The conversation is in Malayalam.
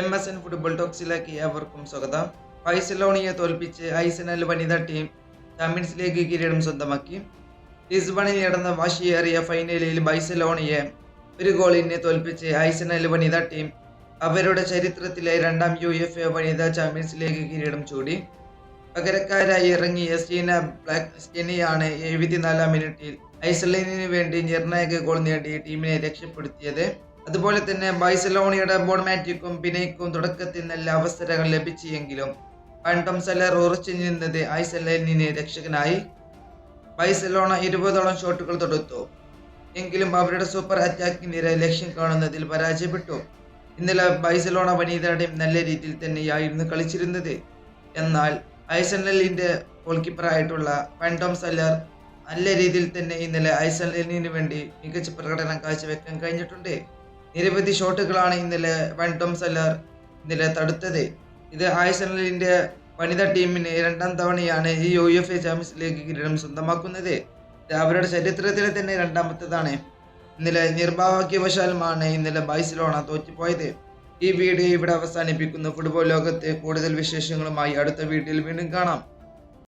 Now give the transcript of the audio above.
എം എസ് എൻ ഫുട്ബോൾ ടോക്സിലേക്ക് ഏവർക്കും സ്വാഗതം. ബൈസലോണിയെ തോൽപ്പിച്ച് ഐസനൽ വനിതാ ടീം ചാമ്പ്യൻസ് ലീഗ് കിരീടം സ്വന്തമാക്കി. ലിസ്ബണിൽ നടന്ന വാശിയേറിയ ഫൈനലിൽ ബൈസലോണിയെ ഒരു ഗോളിനെ തോൽപ്പിച്ച് ഐസനൽ വനിതാ ടീം അവരുടെ ചരിത്രത്തിലെ രണ്ടാം യു എഫ് എ വനിതാ ചാമ്പ്യൻസ് ലീഗ് കിരീടം ചൂടി. പകരക്കാരായി ഇറങ്ങിയ സ്റ്റീന ബ്ലാക്ക് സ്റ്റീനിയാണ് എഴുപത്തിനാലാം മിനിറ്റിൽ ഐസ്ലൻഡിന് വേണ്ടി നിർണായക ഗോൾ നേടി ടീമിനെ രക്ഷപ്പെടുത്തിയത്. അതുപോലെ തന്നെ ബൈസലോണിയുടെ ബോൺമാറ്റിക്കും പിനയ്ക്കും തുടക്കത്തിൽ നല്ല അവസരങ്ങൾ ലഭിച്ചെങ്കിലും പണ്ടം സെല്ലർ ഉറച്ചു നിന്നത് ഐസലൻഡിന് രക്ഷകനായി. ബൈസലോണ ഇരുപതോളം ഷോട്ടുകൾ തൊടുത്തു. എങ്കിലും അവരുടെ സൂപ്പർ അറ്റാക്കിനെതിരെ ലക്ഷ്യം കാണുന്നതിൽ പരാജയപ്പെട്ടു. ഇന്നലെ ബൈസലോണ വനിതാ ടീം നല്ല രീതിയിൽ തന്നെയായിരുന്നു കളിച്ചിരുന്നത്. എന്നാൽ ഐസലൻഡിന്റെ ഗോൾ കീപ്പറായിട്ടുള്ള പണ്ടോം സല്ലർ നല്ല രീതിയിൽ തന്നെ ഇന്നലെ ഐസലൻഡിന് വേണ്ടി മികച്ച പ്രകടനം കാഴ്ചവെക്കാൻ കഴിഞ്ഞിട്ടുണ്ട്. നിരവധി ഷോട്ടുകളാണ് ഇന്നലെ വൻ ടോം സെല്ലർ ഇന്നലെ തടുത്തത്. ഇത് ഐസലൻഡിന്റെ വനിതാ ടീമിന് രണ്ടാം തവണയാണ് ഈ U F A champions league കിരീടം സ്വന്തമാക്കുന്നത്. ഇത് അവരുടെ ചരിത്രത്തിലെ തന്നെ രണ്ടാമത്തേതാണ്. ഇന്നലെ നിർഭാഗ്യവശാലുമാണ് ഇന്നലെ ബൈസിലോണ തോറ്റുപോയത്. ഈ വീഡിയോ ഇവിടെ അവസാനിപ്പിക്കുന്നു. ഫുട്ബോൾ ലോകത്തെ കൂടുതൽ വിശേഷങ്ങളുമായി അടുത്ത വീഡിയോയിൽ വീണ്ടും കാണാം.